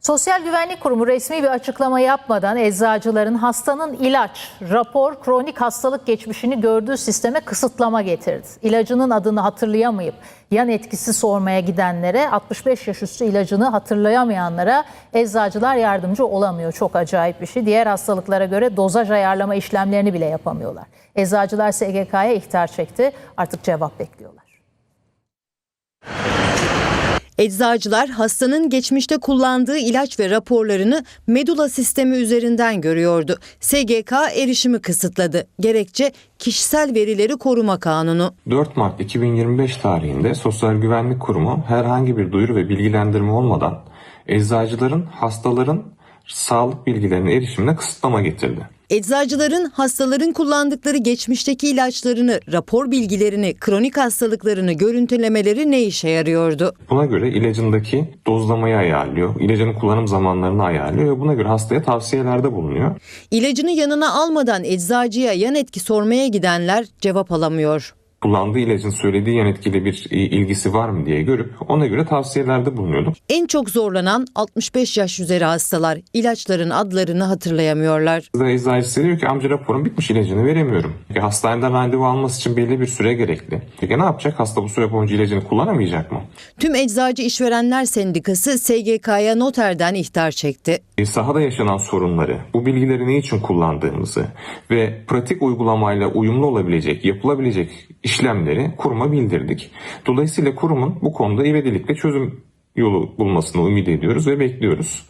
Sosyal Güvenlik Kurumu resmi bir açıklama yapmadan eczacıların hastanın ilaç, rapor, kronik hastalık geçmişini gördüğü sisteme kısıtlama getirdi. İlacının adını hatırlayamayıp yan etkisi sormaya gidenlere 65 yaş üstü ilacını hatırlayamayanlara eczacılar yardımcı olamıyor. Çok acayip bir şey. Diğer hastalıklara göre dozaj ayarlama işlemlerini bile yapamıyorlar. Eczacılar SGK'ya ihtar çekti. Artık cevap bekliyorlar. Eczacılar hastanın geçmişte kullandığı ilaç ve raporlarını medula sistemi üzerinden görüyordu. SGK erişimi kısıtladı. Gerekçe kişisel verileri koruma kanunu. 4 Mart 2025 tarihinde Sosyal Güvenlik Kurumu herhangi bir duyuru ve bilgilendirme olmadan eczacıların hastaların sağlık bilgilerine erişimine kısıtlama getirdi. Eczacıların hastaların kullandıkları geçmişteki ilaçlarını, rapor bilgilerini, kronik hastalıklarını görüntülemeleri ne işe yarıyordu? Buna göre ilacındaki dozlamayı ayarlıyor, ilacın kullanım zamanlarını ayarlıyor ve buna göre hastaya tavsiyelerde bulunuyor. İlacını yanına almadan eczacıya yan etki sormaya gidenler cevap alamıyor. Kullandığı ilacın söylediği yan etkili bir ilgisi var mı diye görüp ona göre tavsiyelerde bulunuyordu. En çok zorlanan 65 yaş üzeri hastalar ilaçların adlarını hatırlayamıyorlar. Eczacısı diyor ki amca raporum bitmiş ilacını veremiyorum. Hastaneden randevu alması için belli bir süre gerekli. Peki ne yapacak? Hasta bu süre boyunca ilacını kullanamayacak mı? Tüm Eczacı İşverenler Sendikası SGK'ya noterden ihtar çekti. E, Sahada yaşanan sorunları, bu bilgileri ne için kullandığımızı ve pratik uygulamayla uyumlu olabilecek, yapılabilecek işlemleri kuruma bildirdik. Dolayısıyla kurumun bu konuda ivedilikle çözüm yolu bulmasını ümit ediyoruz ve bekliyoruz.